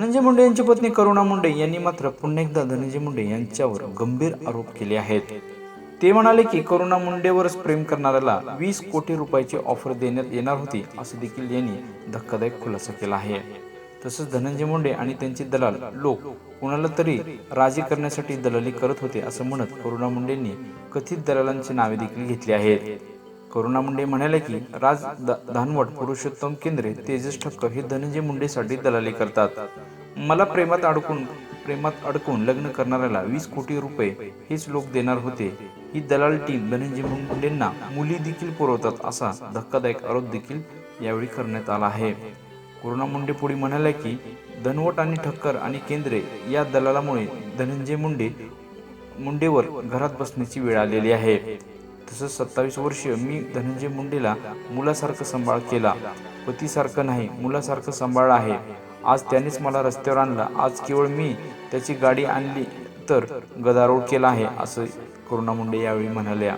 धनंजय मुंडे यांची पत्नी करुणा मुंडे यांनी मात्र पुन्हा एकदा धनंजय मुंडे यांच्यावर गंभीर आरोप केले आहेत. ते म्हणाले की करुणा मुंडेवरच प्रेम करणाऱ्याला वीस कोटी रुपयाची ऑफर देण्यात येणार होती असं देखील यांनी धक्कादायक खुलासा केला आहे. तसंच धनंजय मुंडे आणि त्यांचे दलाल लोक कुणाला तरी राजी करण्यासाठी दलाली करत होते असं म्हणत करुणा मुंडेंनी कथित दलालांची नावे देखील घेतली आहेत. करुणा मुंडे म्हणाले की राज धानवट पुरुषोत्तम केंद्रे तेजस ठक्कर हे धनंजय मुंडेसाठी दलाली करतात. मला प्रेमात अडकून प्रेमात अडकून लग्न करणाऱ्याला वीस कोटी रुपये हेच लोक देणार होते. ही दलाल टीम धनंजय मुंडेंना मुली देखील पुरवतात असा धक्कादायक आरोप देखील यावेळी करण्यात आला आहे. करुणा मुंडे पुढे म्हणाल्या की धनवट आणि ठक्कर आणि केंद्रे या दलालामुळे धनंजय मुंडे मुंडेवर घरात बसण्याची वेळ आलेली आहे. तसंच सत्तावीस वर्ष मी धनंजय मुंडेला मुलासारखं सांभाळ केला. पतीसारखं नाही मुलासारखं सांभाळलं आहे. आज त्यानेच मला रस्त्यावर आणला. आज केवळ मी त्याची गाडी आणली तर गदारोळ केला आहे असं करुणा मुंडे यावेळी म्हणाल्या.